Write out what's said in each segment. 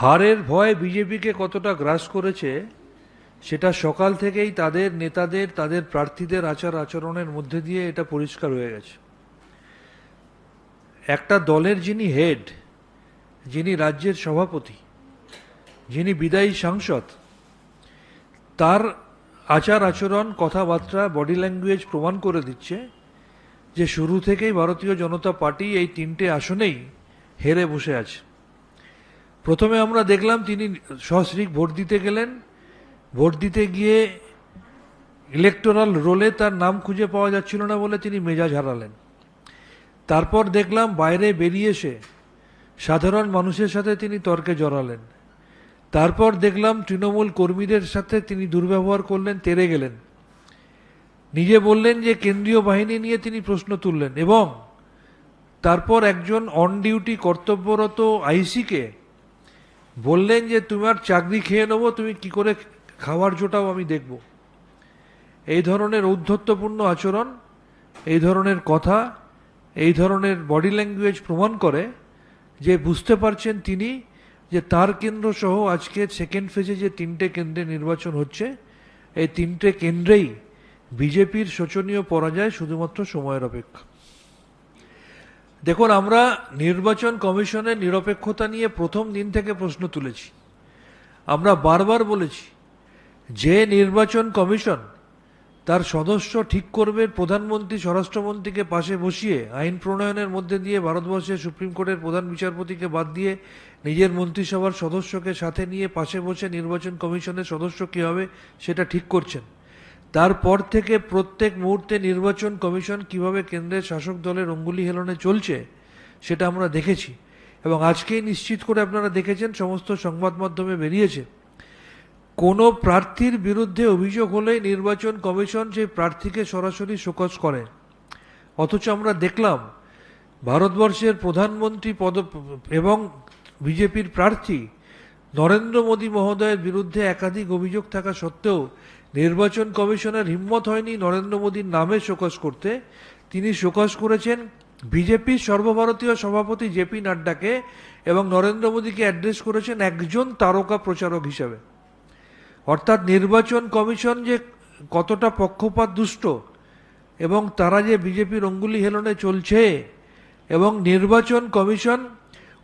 হারের ভয় বিজেপিকে কতটা গ্রাস করেছে, সেটা সকাল থেকেই তাদের নেতাদের, তাদের প্রার্থীদের আচার আচরণের মধ্যে দিয়ে এটা পরিষ্কার হয়ে গেছে। একটা দলের যিনি হেড, যিনি রাজ্যের সভাপতি, যিনি বিদায়ী সাংসদ, তার আচার আচরণ, কথাবার্তা, বডি ল্যাঙ্গুয়েজ প্রমাণ করে দিচ্ছে যে শুরু থেকেই ভারতীয় জনতা পার্টি এই তিনটে আসনেই হেরে বসে আছে। প্রথমে আমরা দেখলাম তিনি সশ্রীক ভোট দিতে গেলেন। ভোট দিতে গিয়ে ইলেকটোরাল রোলে তার নাম খুঁজে পাওয়া যাচ্ছিল না বলে তিনি মেজাজ হারালেন। তারপর দেখলাম বাইরে বেরিয়ে এসে সাধারণ মানুষের সাথে তিনি তর্কে জড়ালেন। তারপর দেখলাম তৃণমূল কর্মীদের সাথে তিনি দুর্ব্যবহার করলেন, তেরে গেলেন। নিজে বললেন যে কেন্দ্রীয় বাহিনী নিয়ে তিনি প্রশ্ন তুললেন এবং তারপর একজন অন ডিউটি কর্তব্যরত আইসিকে বললেন যে, তোমার চাকরি খেয়ে নেব, তুমি কি করে খাওয়ার জোটাও আমি দেখব। এই ধরনের ঔদ্ধত্যপূর্ণ আচরণ, এই ধরনের কথা, এই ধরনের বডি ল্যাঙ্গুয়েজ প্রমাণ করে যে, বুঝতে পারছেন তিনি যে, তার কেন্দ্র সহ আজকে সেকেন্ড ফেজে যে তিনটে কেন্দ্রে নির্বাচন হচ্ছে, এই তিনটে কেন্দ্রেই বিজেপির শোচনীয় পরাজয় শুধুমাত্র সময়ের অপেক্ষা। দেখুন, আমরা নির্বাচন কমিশনের নিরপেক্ষতা নিয়ে প্রথম দিন থেকে প্রশ্ন তুলেছি। আমরা বারবার বলেছি, যে নির্বাচন কমিশন তার সদস্য ঠিক করবে, প্রধানমন্ত্রী, স্বরাষ্ট্রমন্ত্রীকে পাশে বসিয়ে, আইন প্রণয়নের মধ্যে দিয়ে ভারতবর্ষের সুপ্রিম কোর্টের প্রধান বিচারপতিকে বাদ দিয়ে, নিজের মন্ত্রিসভার সদস্যকে সাথে নিয়ে পাশে বসে নির্বাচন কমিশনের সদস্য কী হবে, সেটা ঠিক করছেন। তারপর থেকে প্রত্যেক মুহূর্তে নির্বাচন কমিশন কীভাবে কেন্দ্রের শাসক দলের অঙ্গুলি হেলনে চলছে, সেটা আমরা দেখেছি। এবং আজকেই নিশ্চিত করে আপনারা দেখেছেন, সমস্ত সংবাদ মাধ্যমে বেরিয়েছে। কোনো প্রার্থীর বিরুদ্ধে অভিযোগ হলেই নির্বাচন কমিশন সেই প্রার্থীকে সরাসরি শোকজ করে। অথচ আমরা দেখলাম, ভারতবর্ষের প্রধানমন্ত্রী পদ, এবং বিজেপির প্রার্থী নরেন্দ্র মোদী মহোদয়ের বিরুদ্ধে একাধিক অভিযোগ থাকা সত্ত্বেও নির্বাচন কমিশনের হিম্মত হয়নি নরেন্দ্র মোদীর নামে শোকজ করতে। তিনি শোকজ করেছেন বিজেপির সর্বভারতীয় সভাপতি জেপি নাড্ডাকে এবং নরেন্দ্র মোদীকে অ্যাড্রেস করেছেন একজন তারকা প্রচারক হিসাবে। অর্থাৎ নির্বাচন কমিশন যে কতটা পক্ষপাত দুষ্ট এবং তারা যে বিজেপির অঙ্গুলি হেলনে চলছে এবং নির্বাচন কমিশন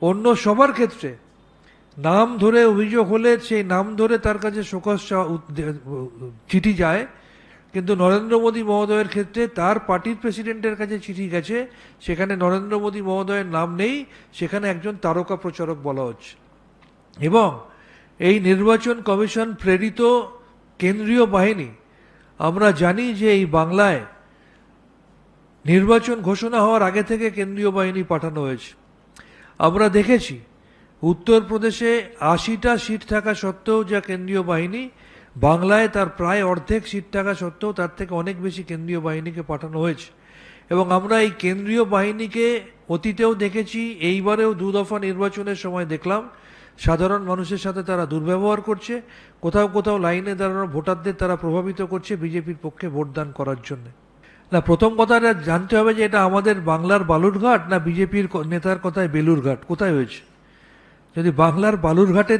অন্য সবার ক্ষেত্রে নাম ধরে অভিযোগ হলে সেই নাম ধরে তার কাছে শোকজ চিঠি যায়। কিন্তু নরেন্দ্র মোদী মহোদয়ের ক্ষেত্রে তার পার্টির প্রেসিডেন্টের কাছে চিঠি গেছে। সেখানে নরেন্দ্র মোদী মহোদয়ের নাম নেই। সেখানে একজন তারকা প্রচারক বলা হচ্ছে। এবং এই নির্বাচন কমিশন প্রেরিত কেন্দ্রীয় বাহিনী, আমরা জানি যে এই বাংলায় নির্বাচন ঘোষণা হওয়ার আগে থেকে কেন্দ্রীয় বাহিনী পাঠানো হয়েছে। আমরা দেখেছি উত্তরপ্রদেশে আশিটা সিট থাকা সত্ত্বেও যা কেন্দ্রীয় বাহিনী, বাংলায় তার প্রায় অর্ধেক সিট থাকা সত্ত্বেও তার থেকে অনেক বেশি কেন্দ্রীয় বাহিনীকে পাঠানো হয়েছে। এবং আমরা এই কেন্দ্রীয় বাহিনীকে অতীতেও দেখেছি, এইবারেও দু দফা নির্বাচনের সময় দেখলাম। সাধারণ মানুষের সাথে তারা দুর্ব্যবহার করছে, কোথাও কোথাও লাইনে দাঁড়ানো ভোটারদের তারা প্রভাবিত করছে বিজেপির পক্ষে ভোটদান করার জন্য। না, প্রথম কথাটা জানতে হবে যে এটা আমাদের বাংলার বালুরঘাট না বিজেপির নেতার কথায় বেলুরঘাট। কোথায় হয়েছে? যদি বাংলার বালুরঘাটে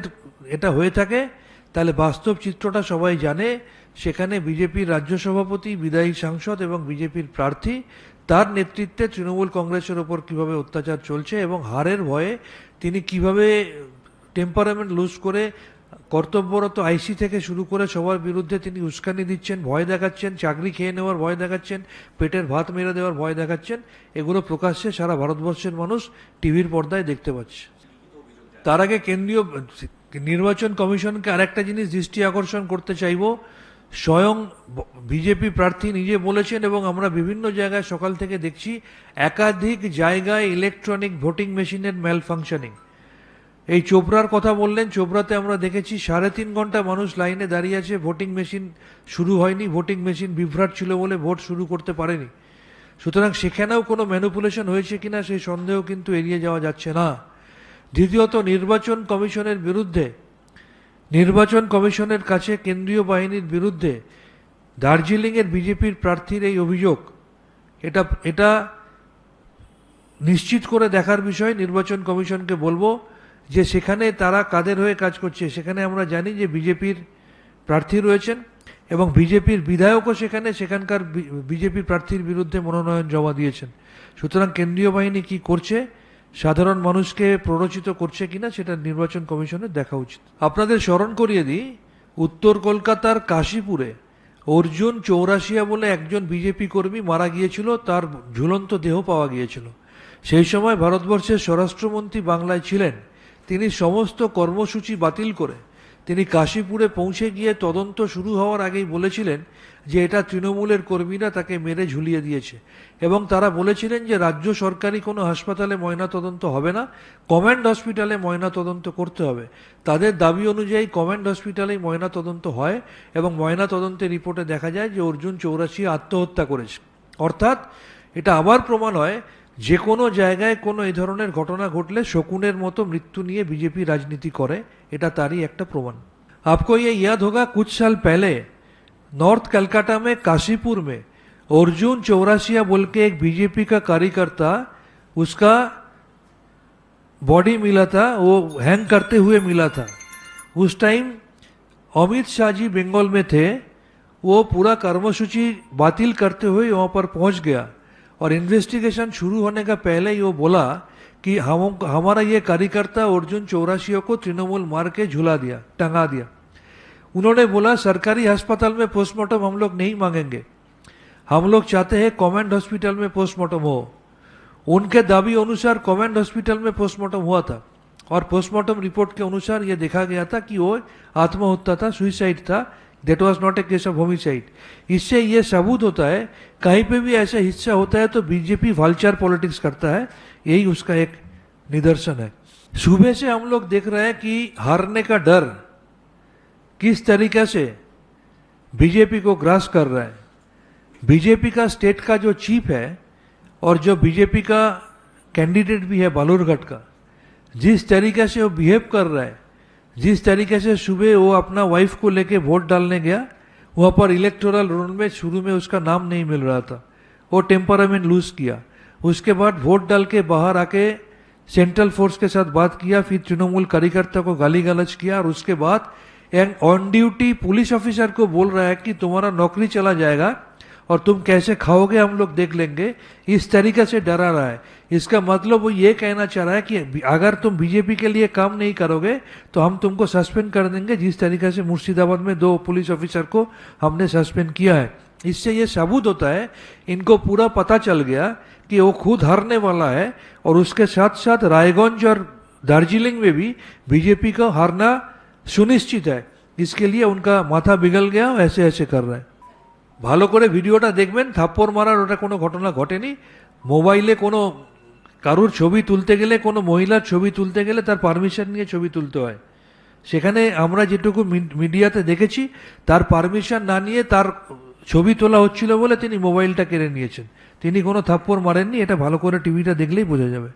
এটা হয়ে থাকে, তাহলে বাস্তব চিত্রটা সবাই জানে। সেখানে বিজেপির রাজ্য সভাপতি, বিদায়ী সাংসদ এবং বিজেপির প্রার্থী, তার নেতৃত্বে তৃণমূল কংগ্রেসের ওপর কীভাবে অত্যাচার চলছে এবং হারের ভয়ে তিনি কীভাবে টেম্পারামেন্ট লুজ করে কর্তব্যরত আইসি থেকে শুরু করে সবার বিরুদ্ধে তিনি উস্কানি দিচ্ছেন, ভয় দেখাচ্ছেন, চাকরি খেয়ে নেওয়ার ভয় দেখাচ্ছেন, পেটের ভাত মেরে দেওয়ার ভয় দেখাচ্ছেন, এগুলো প্রকাশ্যে সারা ভারতবর্ষের মানুষ টিভির পর্দায় দেখতে পাচ্ছে। তার আগে কেন্দ্রীয়, নির্বাচন কমিশনকে আরেকটা জিনিস দৃষ্টি আকর্ষণ করতে চাইব। স্বয়ং বিজেপি প্রার্থী নিজে বলেছেন এবং আমরা বিভিন্ন জায়গায় সকাল থেকে দেখছি একাধিক জায়গায় ইলেকট্রনিক ভোটিং মেশিনের ম্যাল ফাংশনিং এই চোপড়ার কথা বললেন, চোপড়াতে আমরা দেখেছি সাড়ে তিন ঘণ্টা মানুষ লাইনে দাঁড়িয়ে আছে ভোটিং মেশিন শুরু হয়নি ভোটিং মেশিন বিভ্রাট ছিল বলে ভোট শুরু করতে পারেনি। সুতরাং সেখানেও কোনো ম্যানুপুলেশন হয়েছে কিনা সেই সন্দেহ কিন্তু এড়িয়ে যাওয়া যাচ্ছে না। দ্বিতীয়ত নির্বাচন কমিশনের বিরুদ্ধে, নির্বাচন কমিশনের কাছে কেন্দ্রীয় বাহিনীর বিরুদ্ধে দার্জিলিংয়ের বিজেপির প্রার্থীর এই অভিযোগ, এটা এটা নিশ্চিত করে দেখার বিষয় নির্বাচন কমিশনকে বলব যে সেখানে তারা কাদের হয়ে কাজ করছে। সেখানে আমরা জানি যে বিজেপির প্রার্থী রয়েছেন এবং বিজেপির বিধায়কও সেখানে, সেখানকার বিজেপি প্রার্থীর বিরুদ্ধে মনোনয়ন জমা দিয়েছেন। সুতরাং কেন্দ্রীয় বাহিনী কি করছে? সাধারণ মানুষকে প্ররোচিত করছে কিনা সেটা নির্বাচন কমিশনের দেখা উচিত। আপনাদের স্মরণ করিয়ে দিই, উত্তর কলকাতার কাশীপুরে অর্জুন চৌরাশিয়া বলে একজন বিজেপি কর্মী মারা গিয়েছিল, তার ঝুলন্ত দেহ পাওয়া গিয়েছিল। সেই সময় ভারতবর্ষের স্বরাষ্ট্রমন্ত্রী বাংলায় ছিলেন। তিনি সমস্ত কর্মসূচি বাতিল করে তিনি কাশীপুরে পৌঁছে গিয়ে তদন্ত শুরু হওয়ার আগেই বলেছিলেন যে এটা তৃণমূলের কর্মীরা তাকে মেরে ঝুলিয়ে দিয়েছে। এবং তারা বলেছিলেন যে রাজ্য সরকারি কোনো হাসপাতালে ময়না তদন্ত হবে না, কমান্ড হসপিটালে ময়না তদন্ত করতে হবে। তাদের দাবি অনুযায়ী কমান্ড হসপিটালেই ময়না তদন্ত হয় এবং ময়না তদন্তের রিপোর্টে দেখা যায় যে অর্জুন চৌরাশি আত্মহত্যা করেছে। অর্থাৎ এটা আবার প্রমাণ হয় যে কোনো জায়গায় কোনো এই ধরনের ঘটনা ঘটলে শকুনের মতো মৃত্যু নিয়ে বিজেপি রাজনীতি করে এটা তারই একটা প্রমাণ आपको ये याद होगा कुछ साल पहले नॉर्थ कलकत्ता में काशीपुर में अर्जुन चौरासिया बोल के एक बीजेपी का कार्यकर्ता उसका बॉडी मिला था वो हैंग करते हुए मिला था उस टाइम अमित शाह जी बंगाल में थे वो पूरा कर्मसूची बातिल करते हुए वहां पर पहुंच गया और इन्वेस्टिगेशन शुरू होने का पहले ही वो बोला कि हम, हमारा ये कार्यकर्ता अर्जुन चौरासियों को तृणमूल मार के झुला दिया, टंगा दिया। उन्होंने बोला, सरकारी अस्पताल में पोस्टमार्टम हम लोग नहीं मांगेंगे। हम लोग चाहते हैं कमांड हॉस्पिटल में पोस्टमार्टम हो। उनके दावी अनुसार कमांड हॉस्पिटल में पोस्टमार्टम हुआ था और पोस्टमार्टम रिपोर्ट के अनुसार यह देखा गया था कि वो आत्महत्या था सुइसाइड था that was not a case of homicide इससे यह सबूत होता है, कहीं पे भी ऐसा हिस्सा होता है तो बीजेपी वालचार पॉलिटिक्स करता है, यही उसका एक निदर्शन है। सुबह से हम लोग देख रहे हैं कि हारने का डर किस तरीके से बीजेपी को ग्रास कर रहा है। बीजेपी का स्टेट का जो चीफ है और जो बीजेपी का कैंडिडेट भी है बालूरघाट का, जिस तरीके से वो बिहेव कर रहा है जिस तरीके से सुबह वो अपना वाइफ को लेके वोट डालने गया वहाँ पर इलेक्टोरल रोल में शुरू में उसका नाम नहीं मिल रहा था। वो टेम्परामेंट लूज किया। उसके बाद वोट डाल के बाहर आके सेंट्रल फोर्स के साथ बात किया, फिर तृणमूल कार्यकर्ता को गाली गलौज किया और उसके बाद एक ऑन ड्यूटी पुलिस ऑफिसर को बोल रहा है कि तुम्हारा नौकरी चला जाएगा और तुम कैसे खाओगे हम लोग देख लेंगे। इस तरीके से डरा रहा है। इसका मतलब वो ये कहना चाह रहा है कि अगर तुम बीजेपी के लिए काम नहीं करोगे तो हम तुमको सस्पेंड कर देंगे, जिस तरीके से मुर्शिदाबाद में दो पुलिस ऑफिसर को हमने सस्पेंड किया है। इससे ये सबूत होता है, इनको पूरा पता चल गया कि वो खुद हारने वाला है, और उसके साथ साथ रायगंज और दार्जिलिंग में भी बीजेपी का हारना सुनिश्चित है। इसके लिए उनका माथा बिगल गया ऐसे ऐसे कर रहे हैं। ভালো করে ভিডিওটা দেখবেন, থাপ্পড় মারার ওটা কোনো ঘটনা ঘটেনি। মোবাইলে কোনো কারুর ছবি তুলতে গেলে, কোনো মহিলার ছবি তুলতে গেলে তার পারমিশন নিয়ে ছবি তুলতে হয়। সেখানে আমরা যেটুকু মিডিয়াতে দেখেছি, তার পারমিশন না নিয়ে তার ছবি তোলা হচ্ছিল বলে তিনি মোবাইলটা কেড়ে নিয়েছেন। তিনি কোনো থাপ্পড় মারেননি, এটা ভালো করে টিভিটা দেখলেই বোঝা যাবে।